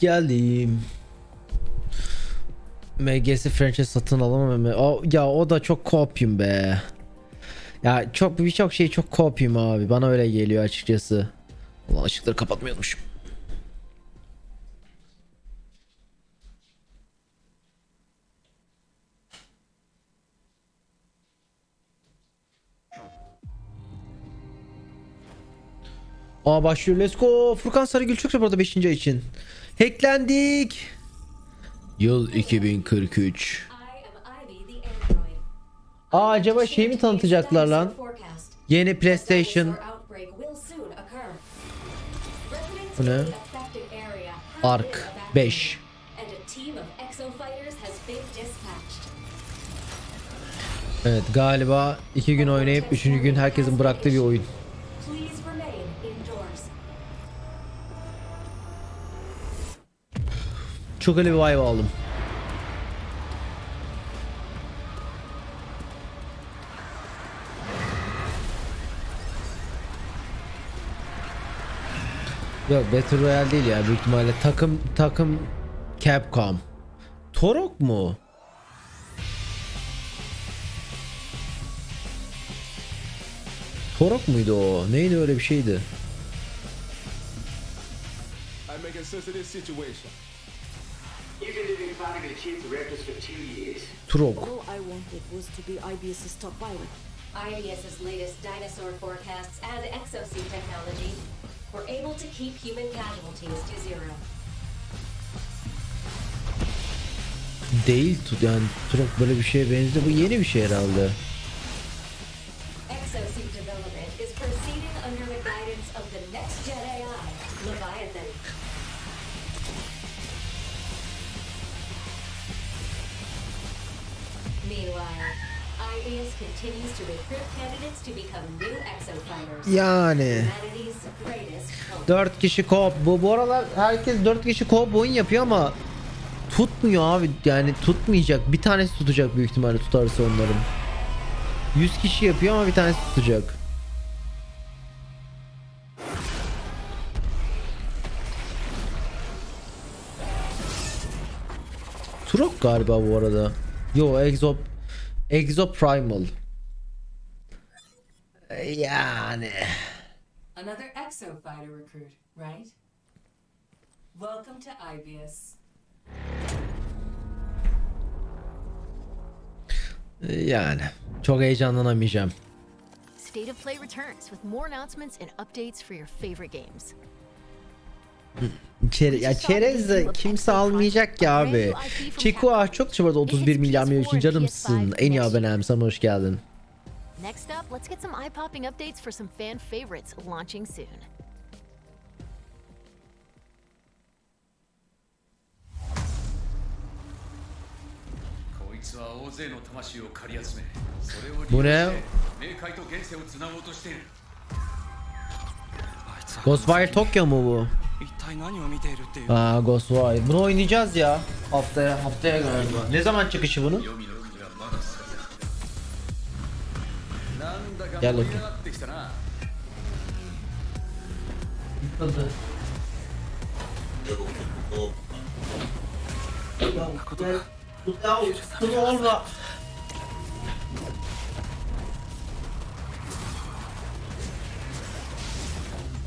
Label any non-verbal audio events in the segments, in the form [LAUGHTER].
geldim. MGS franchise satın alamam ama o, ya o da çok kopyum be. Ya çok birçok şey çok kopyum abi. Bana öyle geliyor açıkçası. Ulan ışıkları kapatmıyormuşum. Aa başlıyor. Let's go. Furkan Sarıgül çok arada 5. ay için. Hacklendik. Yıl 2043. Aa acaba şey mi tanıtacaklar lan? Yeni PlayStation. Bu ne? Ark 5. Evet galiba iki gün oynayıp üçüncü gün herkesin bıraktığı bir oyun. Çok öyle bir vibe aldım. Yok Battle Royale değil ya büyük ihtimalle takım takım Capcom. Torok mu? Torok muydu o? Neydi öyle bir şeydi? I'm making sense of this situation. Turok. All I wanted was to be IBS's top pilot. IBS's latest dinosaur forecasts and exosuit technology were able to keep human casualties to zero. Değil yani Turok böyle bir şeye benziyor. Bu yeni bir şey herhalde. Yani. 4 kişi co bu bu aralar herkes 4 kişi co oyun yapıyor ama tutmuyor abi. Yani tutmayacak. Bir tanesi tutacak büyük ihtimalle tutarsa onların. 100 kişi yapıyor ama bir tanesi tutacak. Turok galiba bu arada. Yo Exo Exo Primal Yani Another exofighter recruit, right? Welcome to IBS. Yani çok heyecanlanamayacağım. State of Play returns with more announcements and updates for your favorite games. Çere ya çerez kimse almayacak ya abi. Çeko ah çok çıvarda 31 şey milyar milyon canımsın. En iyi abonem sana hoş geldin. Next up, let's get some eye-popping updates for some fan favorites launching soon. Bu ne? Ghostwire Tokyo mu bu? Aa Ghostwire. Bunu oynayacağız ya. Haftaya haftaya galiba. Ne zaman çıkışı bunun? Gel bakayım. Yıkıldı. Bu da orada.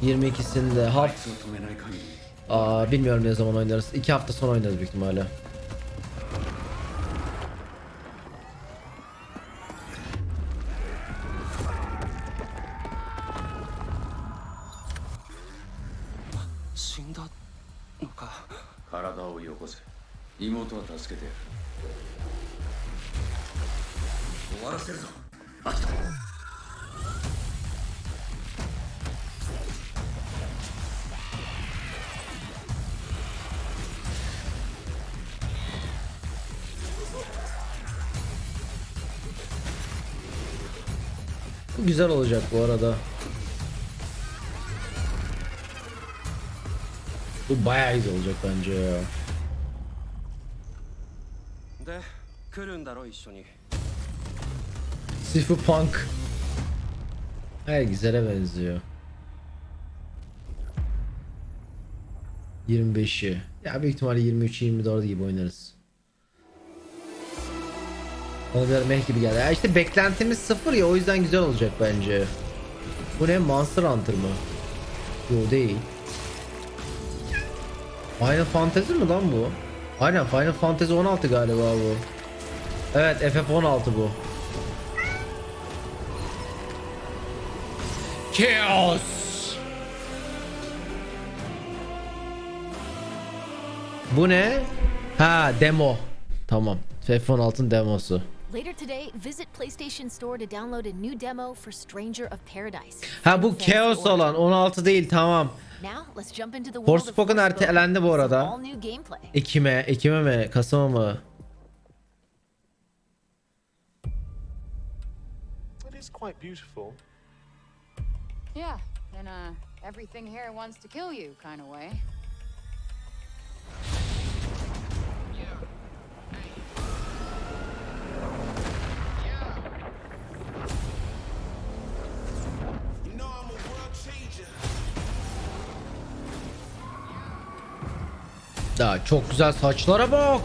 22'sinde harf. Aa, bilmiyorum ne zaman oynarız. 2 hafta sonra oynarız büyük ihtimalle. What? güzel olacak bu arada. Bu bayağı güzel olacak bence ya. で来るんだろ一緒に Sifu Punk. Her güzele benziyor. 25'i. Ya büyük ihtimalle 23-24 gibi oynarız. Bana bir meh gibi geldi. Ya işte beklentimiz sıfır ya o yüzden güzel olacak bence. Bu ne Monster Hunter mı? Yo değil. Final Fantasy mi lan bu? Aynen Final Fantasy 16 galiba bu. Evet FF16 bu. Chaos. Bu ne? Ha demo. Tamam. FF16'ın demosu. Later today, visit PlayStation Store to download a new demo for Stranger of Paradise. Ha bu Chaos olan 16 değil tamam. Now, let's jump into the world Forspoken ertelendi bu arada. Ekim'e, Ekim'e mi? Kasım'a mı? It is quite beautiful. Yeah, in a everything here wants to kill you kind of way. Ya çok güzel saçlara bak.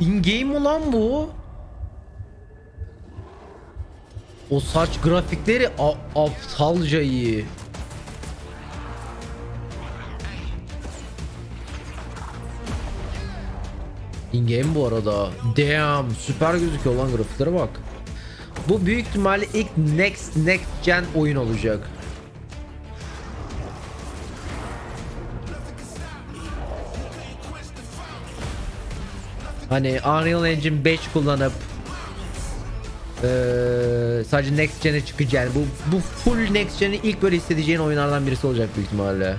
In game mi lan bu? O saç grafikleri aptalca iyi. In game bu arada. Damn, süper gözüküyor lan grafiklere bak. Bu büyük ihtimalle ilk next next gen oyun olacak. Hani Unreal Engine 5 kullanıp eee, sadece Next Gen'e çıkacak. Bu bu full Next Gen'i ilk böyle hissedeceğin oyunlardan birisi olacak büyük ihtimalle.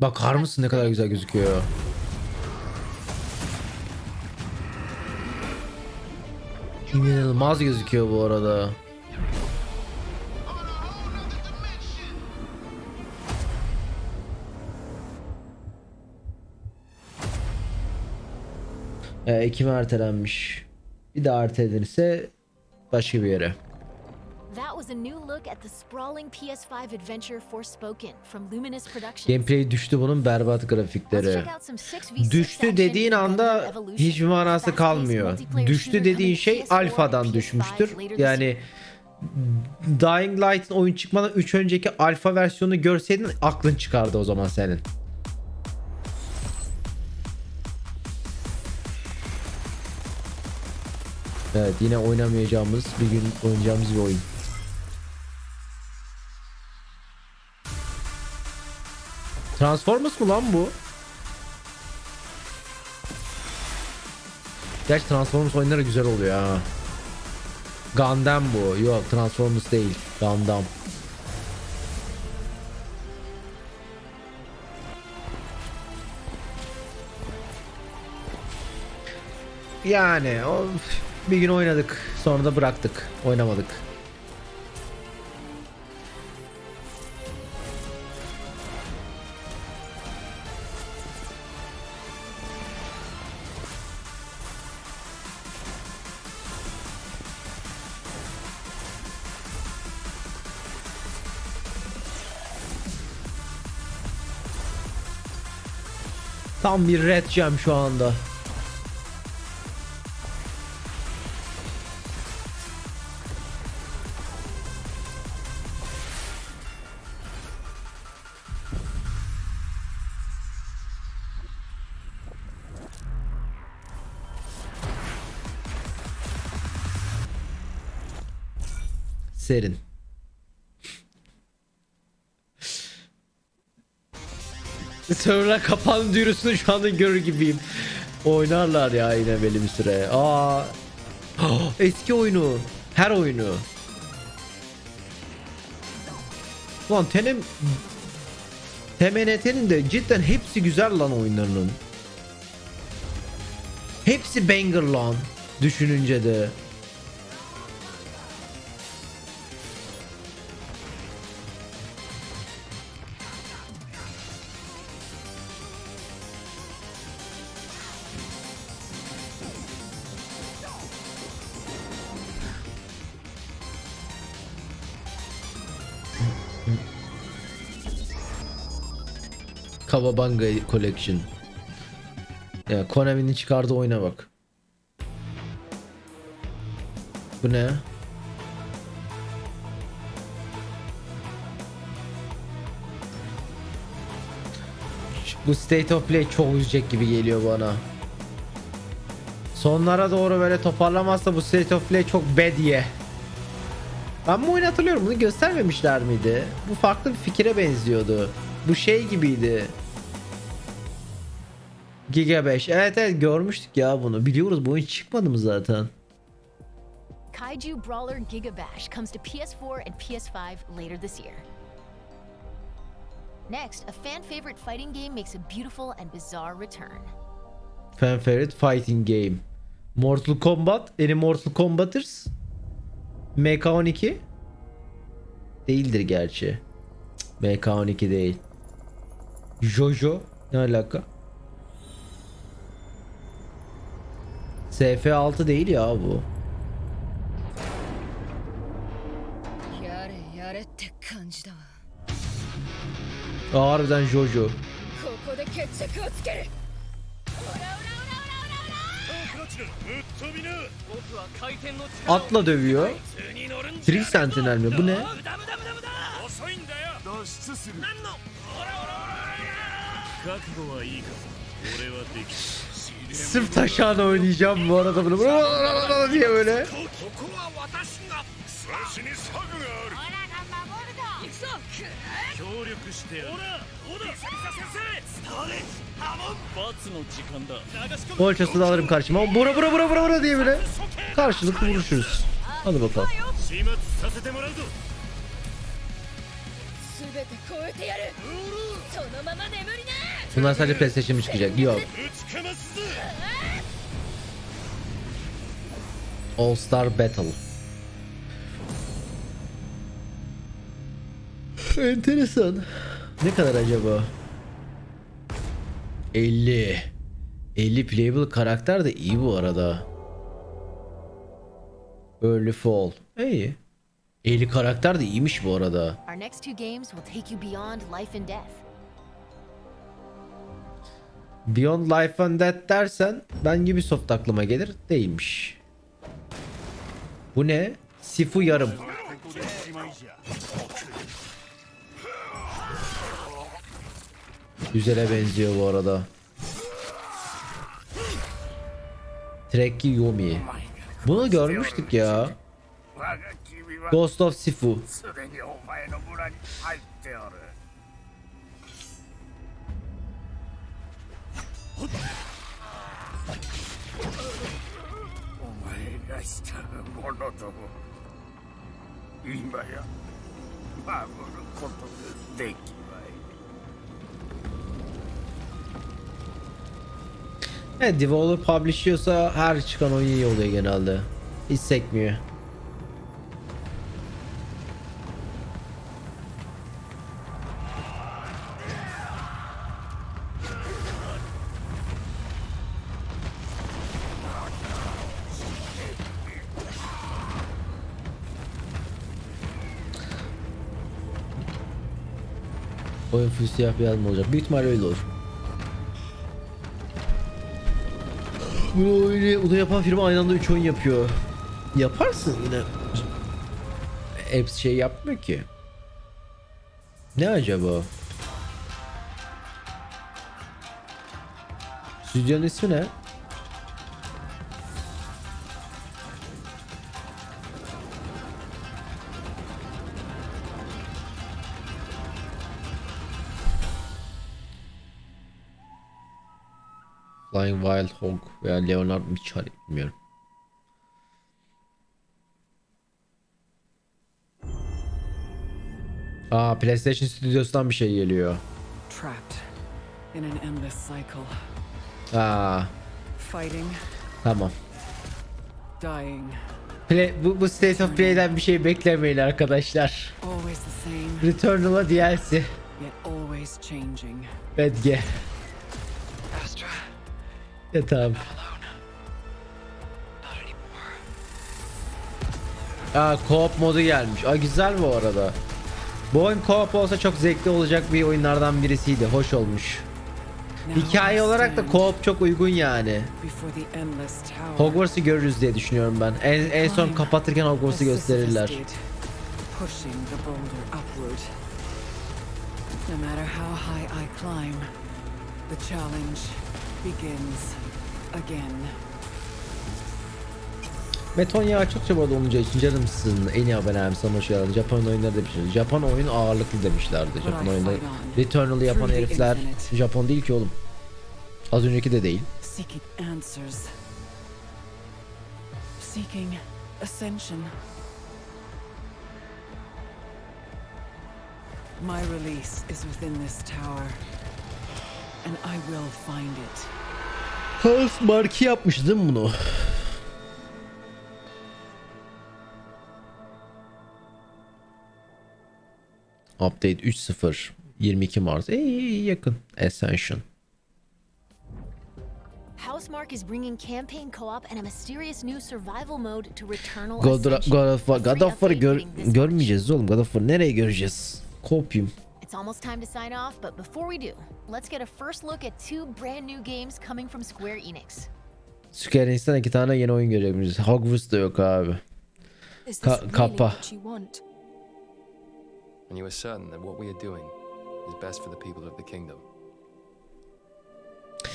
Bakar mısın ne kadar güzel gözüküyor. İnanılmaz gözüküyor bu arada. Ee, Ekim'e ertelenmiş. Bir daha ertelenirse başka bir yere. Was a new look at the sprawling PS5 adventure Forspoken from Luminous Productions. Gameplay düştü bunun berbat grafikleri. check out some 6v6 Düştü dediğin in anda hiçbir manası kalmıyor. Düştü dediğin şey to PS4 and alfadan PS5 düşmüştür. Yani Dying Light'ın oyun çıkmadan 3 önceki alfa versiyonunu görseydin aklın çıkardı o zaman senin. Evet yine oynamayacağımız bir gün oynayacağımız bir oyun. Transformers mı lan bu? Gerçi Transformers oyunları güzel oluyor ha. Gundam bu. Yok Transformers değil. Gundam. Yani o bir gün oynadık. Sonra da bıraktık. Oynamadık. Tam bir red gem şu anda. Serin. Server'lar kapandı duyurusunu şu anda görür gibiyim. Oynarlar ya yine belli bir süre. Aa. [GASPS] Eski oyunu. Her oyunu. Ulan Tenem TMNT'nin de cidden hepsi güzel lan oyunlarının. Hepsi banger lan. Düşününce de. Kawabanga Collection. Ya Konami'nin çıkardığı oyuna bak. Bu ne? Bu State of Play çok üzecek gibi geliyor bana. Sonlara doğru böyle toparlamazsa bu State of Play çok bad ye. Ben bu oyunu hatırlıyorum. Bunu göstermemişler miydi? Bu farklı bir fikire benziyordu. Bu şey gibiydi. Giga 5. Evet evet görmüştük ya bunu. Biliyoruz bu oyun çıkmadı mı zaten? Kaiju Brawler Giga Bash comes to PS4 and PS5 later this year. Next, a fan favorite fighting game makes a beautiful and bizarre return. Fan favorite fighting game. Mortal Kombat. Any Mortal Kombaters. MK12. Değildir gerçi. Cık, MK12 değil. Jojo. Ne alaka? SF6 değil ya bu. Harbiden Jojo. Atla dövüyor. Trick Sentinel mi? Bu ne? Sırf taşağına oynayacağım bu arada bunu. [LAUGHS] diye böyle. Bolçası da alırım karşıma. Bura bura bura bura bura diye böyle. Karşılıklı vuruşuruz. Hadi bakalım. Bunlar sadece PlayStation'ı çıkacak. Yok. All Star Battle. Enteresan. Ne kadar acaba? 50. 50 playable karakter de iyi bu arada. Early Fall. İyi. 50 karakter de iyiymiş bu arada. Our next two games will take you beyond life and death. Beyond Life and Death dersen ben Ubisoft aklıma gelir. Değilmiş. Bu ne? Sifu yarım. Güzele benziyor bu arada. Trekki Yomi. Bunu görmüştük ya. Ghost of Sifu. お前の村に入っておるお前がしたものとも今や守ることができまい Evet, developer publish'iyorsa her çıkan oyun iyi oluyor genelde. Hiç sekmiyor. Oyun full siyah beyaz mı olacak? Büyük ihtimalle öyle olur. Bu oyunu, bunu yapan firma aynı anda 3 oyun yapıyor. Yaparsın yine. Hepsi şey yapmıyor ki. Ne acaba? Stüdyonun ismi ne? Flying Wild Hog veya Leonard Michali bilmiyorum. Aa PlayStation stüdyosundan bir şey geliyor. Trapped in an endless cycle. Aa Fighting, tamam. dying, Play, bu, bu State of Play'den bir şey beklemeyin arkadaşlar. Returnal'a DLC. yet always changing. Bad G. Astra, Not anymore. Aa co-op modu gelmiş. Aa güzel bu arada. Bu oyun co-op olsa çok zevkli olacak bir oyunlardan birisiydi. Hoş olmuş. Hikaye olarak da co-op çok uygun yani. Hogwarts'ı görürüz diye düşünüyorum ben. En, en son kapatırken Hogwarts'ı gösterirler. No matter how high I climb, the challenge. Metonya bu arada olunca için canımsın. En iyi abonem sana hoş geldin. Japon oyunları demişler. Japon oyun ağırlıklı demişlerdi. Japon oyunda Returnal'ı yapan herifler Japon değil ki oğlum. Az önceki de değil. Seeking ascension. My release is within this tower. And I will find it. House Marki yapmış değil mi bunu? Update 3.0 22 Mart. Ey yakın. Ascension. Housemark is bringing campaign co-op and a mysterious new survival mode to Returnal God. God of War. God of War'ı gör, görmeyeceğiz oğlum. God of War nereye göreceğiz? Kopyum. It's almost time to sign off, but before we do, let's get a first look at two brand new games coming from Square Enix. Square Enix'ten iki tane yeni oyun görebiliriz. Hogwarts da yok abi. Is Ka- kappa. what you want? And you are certain that what we are doing is best for the people of the kingdom.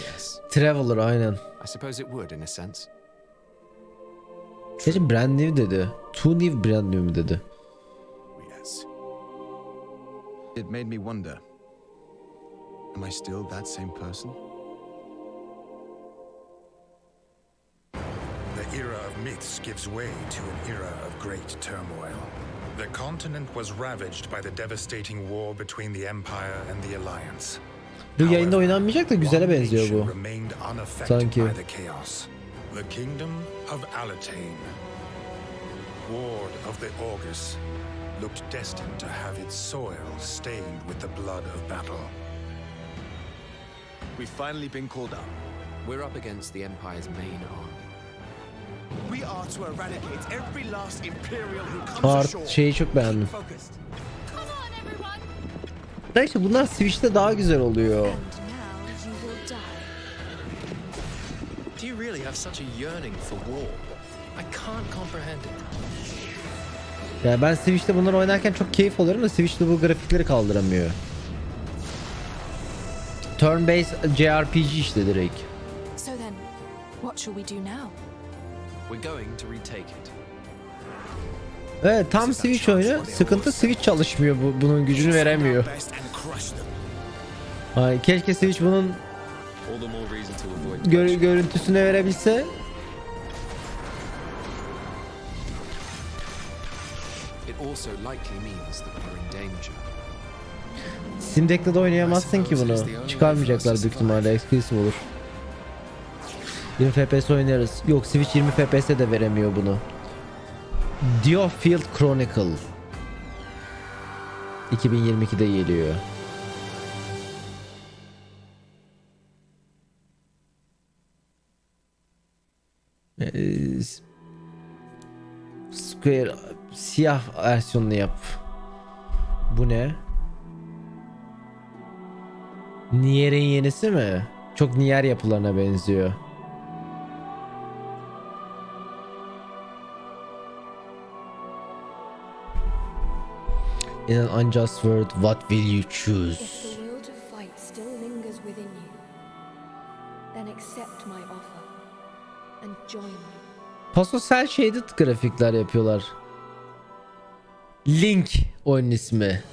Yes. Traveler aynen. I suppose it would, in a sense. Gerçi brand new dedi. Too new brand new mu dedi? It made me wonder. Am I still that same person? The era of myths gives way to an era of great turmoil. The continent was ravaged by the devastating war between the Empire and the Alliance. Bu yayında oynanmayacak da güzele One benziyor nation bu. remained unaffected Sanki. by the chaos. The kingdom of Alatain, ward of the Augurs, looked destined to have its soil stained with the blood of battle. We've finally been called up. We're up against the Empire's main army. We are to eradicate every last Imperial who comes Art ashore. şeyi çok beğendim. Focused. Da işte bunlar Switch'te daha güzel oluyor. And now you will die. Do you really have such a yearning for war? I can't comprehend it. Yani ben Switch'te bunları oynarken çok keyif alıyorum da Switch'te bu grafikleri kaldıramıyor. Turn based JRPG işte direkt. So then, what shall we do now? We're going to retake it. Evet tam Switch oyunu. Sıkıntı Switch çalışmıyor bu, bunun gücünü veremiyor. Ay, keşke Switch bunun gör- bloodshed. görüntüsünü verebilse. Also likely means that we're in danger. Steam Deck'te de oynayamazsın ki bunu. Çıkarmayacaklar büyük ihtimalle. Exclusive olur. 20 FPS oynarız. Yok Switch 20 FPS de veremiyor bunu. Diofield Chronicle 2022'de geliyor. Ee, Square siyah versiyonunu yap. Bu ne? Nier'in yenisi mi? Çok Nier yapılarına benziyor. In an unjust world, what will you choose? If the will to fight still lingers within you, then accept my offer and join me. Pasosel shaded grafikler yapıyorlar. Link oyunun ismi. [LAUGHS]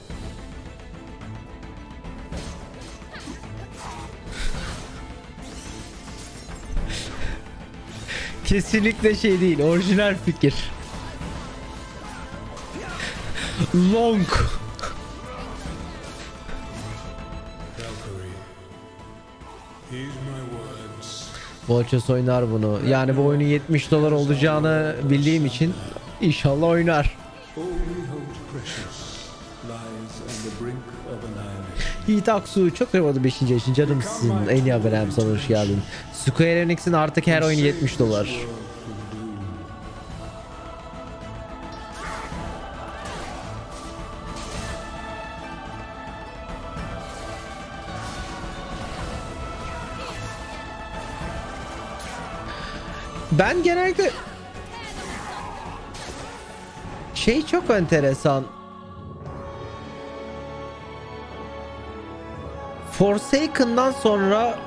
Kesinlikle şey değil, orijinal fikir. Long. Volchos oynar bunu. Yani bu oyunun 70 dolar olacağını bildiğim için inşallah oynar. Yiğit Aksu çok kırmadı 5. yaşın canımsın. En iyi haber hem sana hoş geldin. Square Enix'in artık her oyunu 70 dolar. Ben genellikle şey çok enteresan. Forsaken'dan sonra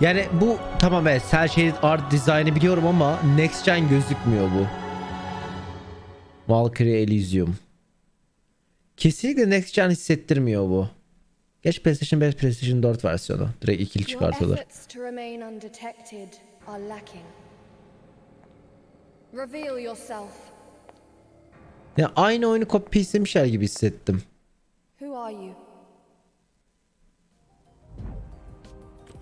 yani bu tamam evet Cell Shaded Art Design'ı biliyorum ama Next Gen gözükmüyor bu. Valkyrie Elysium. Kesinlikle Next Gen hissettirmiyor bu. Geç PlayStation 5, PlayStation 4 versiyonu. Direkt ikili çıkartıyorlar. Ya aynı oyunu copy istemişler gibi hissettim.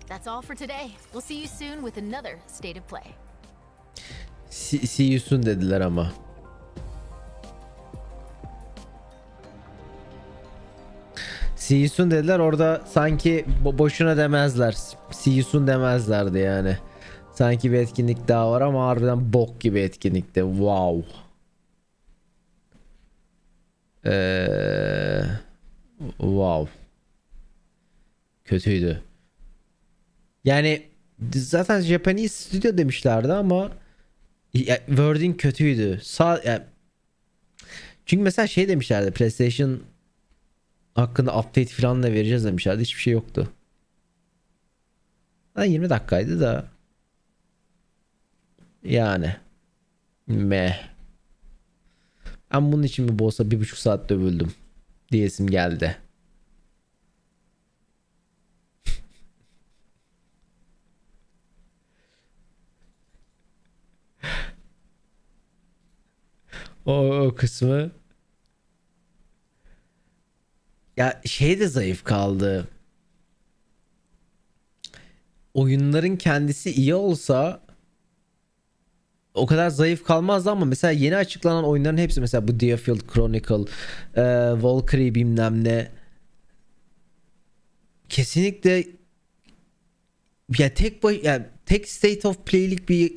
That's all for today. We'll see you soon with another State of Play. See, see you soon dediler ama. See you soon dediler orada sanki bo- boşuna demezler. See you soon demezlerdi yani. Sanki bir etkinlik daha var ama harbiden bok gibi etkinlikti. Wow. Ee, wow. Kötüydü. Yani zaten Japanese Studio demişlerdi ama ya, wording kötüydü. Sağ ya, çünkü mesela şey demişlerdi PlayStation hakkında update falan da vereceğiz demişlerdi. Hiçbir şey yoktu. Ha, 20 dakikaydı da yani meh. Ben bunun için mi olsa bir buçuk saat dövüldüm diyesim geldi. O, o kısmı. Ya şey de zayıf kaldı. Oyunların kendisi iyi olsa o kadar zayıf kalmazdı ama mesela yeni açıklanan oyunların hepsi mesela bu Deerfield Chronicle, e, Valkyrie bilmem ne kesinlikle ya tek baş, yani tek state of play'lik bir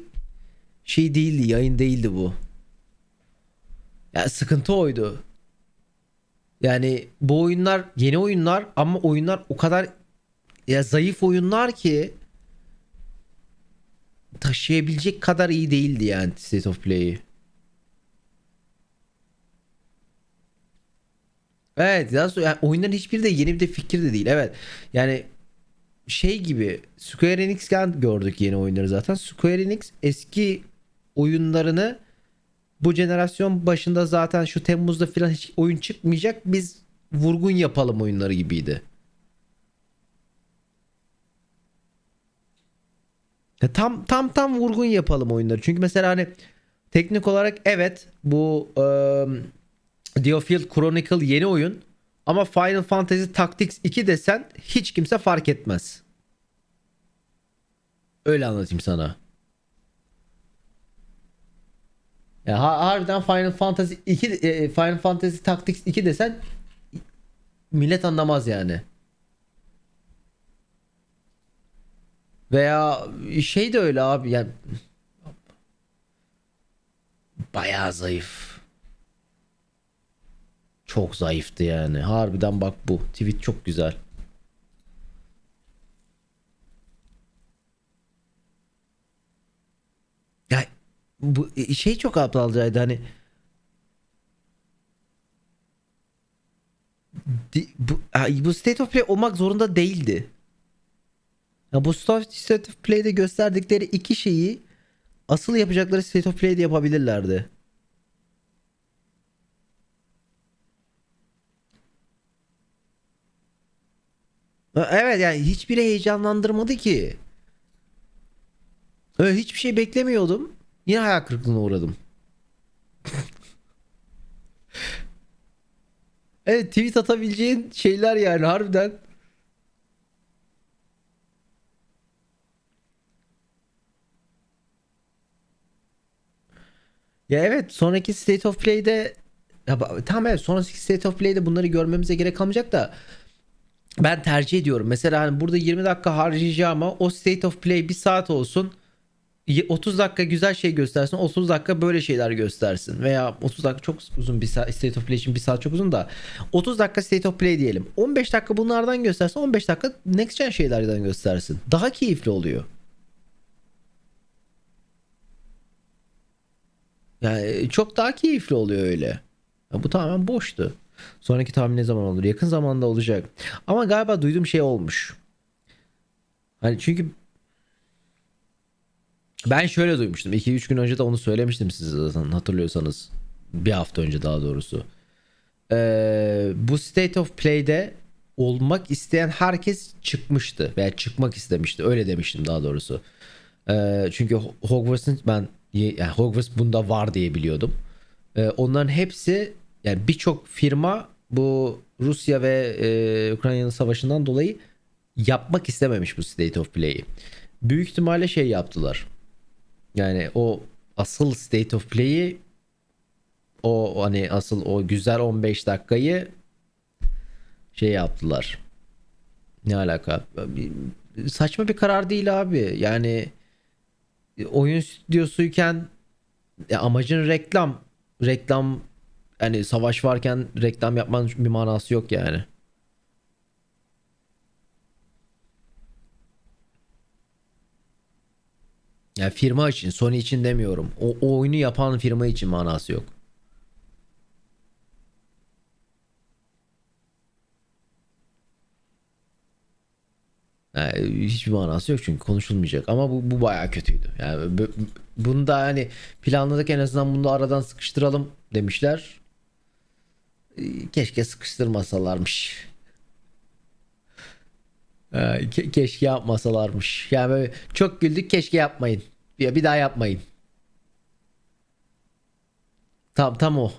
şey değildi, yayın değildi bu. Ya sıkıntı oydu. Yani bu oyunlar yeni oyunlar ama oyunlar o kadar ya zayıf oyunlar ki taşıyabilecek kadar iyi değildi yani State of Play'i. Evet daha sonra yani oyunların hiçbiri de yeni bir de fikir de değil. Evet. Yani şey gibi Square Enix'ten gördük yeni oyunları zaten. Square Enix eski oyunlarını bu jenerasyon başında zaten şu Temmuz'da falan hiç oyun çıkmayacak. Biz vurgun yapalım oyunları gibiydi. Ya tam tam tam vurgun yapalım oyunları. Çünkü mesela hani teknik olarak evet bu um, Diofield Chronicle yeni oyun ama Final Fantasy Tactics 2 desen hiç kimse fark etmez. Öyle anlatayım sana. Ya ha- harbiden Final Fantasy 2 e, Final Fantasy Tactics 2 desen millet anlamaz yani. Veya şey de öyle abi yani bayağı zayıf. Çok zayıftı yani. Harbiden bak bu. Tweet çok güzel. Ya bu şey çok aptalcaydı hani bu, bu State of Play olmak zorunda değildi. Ya bu State of Play'de gösterdikleri iki şeyi asıl yapacakları State of Play'de yapabilirlerdi. Evet yani hiçbiri heyecanlandırmadı ki. Öyle hiçbir şey beklemiyordum. Yine hayal kırıklığına uğradım. evet tweet atabileceğin şeyler yani harbiden. Ya evet sonraki State of Play'de ya, tamam evet sonraki State of Play'de bunları görmemize gerek kalmayacak da ben tercih ediyorum. Mesela hani burada 20 dakika harcayacağıma o State of Play bir saat olsun. Y- 30 dakika güzel şey göstersin. 30 dakika böyle şeyler göstersin. Veya 30 dakika çok uzun bir saat. State of Play için bir saat çok uzun da. 30 dakika State of Play diyelim. 15 dakika bunlardan göstersin. 15 dakika Next Gen şeylerden göstersin. Daha keyifli oluyor. Yani çok daha keyifli oluyor öyle. Ya bu tamamen boştu. Sonraki tahmin ne zaman olur? Yakın zamanda olacak. Ama galiba duyduğum şey olmuş. Hani çünkü ben şöyle duymuştum. 2-3 gün önce de onu söylemiştim size zaten hatırlıyorsanız. Bir hafta önce daha doğrusu. Ee, bu State of Play'de olmak isteyen herkes çıkmıştı. Veya çıkmak istemişti. Öyle demiştim daha doğrusu. Ee, çünkü Ho- Hogwarts'ın ben yani Hogwarts bunda var diye biliyordum. Ee, onların hepsi yani birçok firma bu Rusya ve e, Ukrayna'nın savaşından dolayı yapmak istememiş bu State of Play'i. Büyük ihtimalle şey yaptılar. Yani o asıl State of Play'i o hani asıl o güzel 15 dakikayı şey yaptılar. Ne alaka? Saçma bir karar değil abi. Yani oyun stüdyosuyken ya amacın reklam. Reklam hani savaş varken reklam yapmanın bir manası yok yani. Ya firma için, Sony için demiyorum. O, o oyunu yapan firma için manası yok. Yani hiçbir manası yok çünkü konuşulmayacak ama bu, bu bayağı kötüydü. Yani bu- bunu da hani planladık en azından bunu da aradan sıkıştıralım demişler. Ee, Keşke sıkıştırmasalarmış. Ee, ke- keşke yapmasalarmış. Yani böyle çok güldük keşke yapmayın. Bir, bir daha yapmayın. Tam tam o.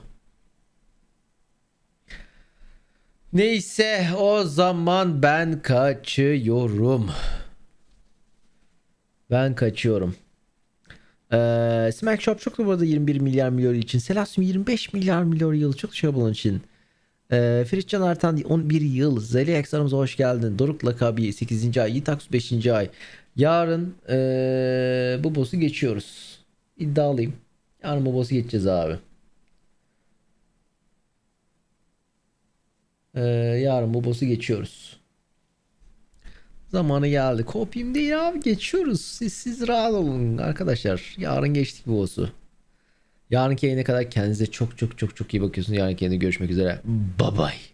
Neyse o zaman ben kaçıyorum. Ben kaçıyorum. Ee, Smack Shop çok da bu arada 21 milyar milyon için. Selasım 25 milyar milyon yıl çok şey olan için. Ee, Feritcan Artan 11 yıl. Zeli aramıza hoş geldin. Doruk Lakabi 8. ay. Yitaksu 5. ay. Yarın ee, bu boss'u geçiyoruz. İddialıyım. Yarın bu boss'u geçeceğiz abi. Ee, yarın bu boss'u geçiyoruz. Zamanı geldi. Kopyim değil abi geçiyoruz. Siz, siz rahat olun arkadaşlar. Yarın geçtik bu boss'u. Yarınki yayına kadar kendinize çok çok çok çok iyi bakıyorsunuz. Yarınki yayında görüşmek üzere. Bye bye.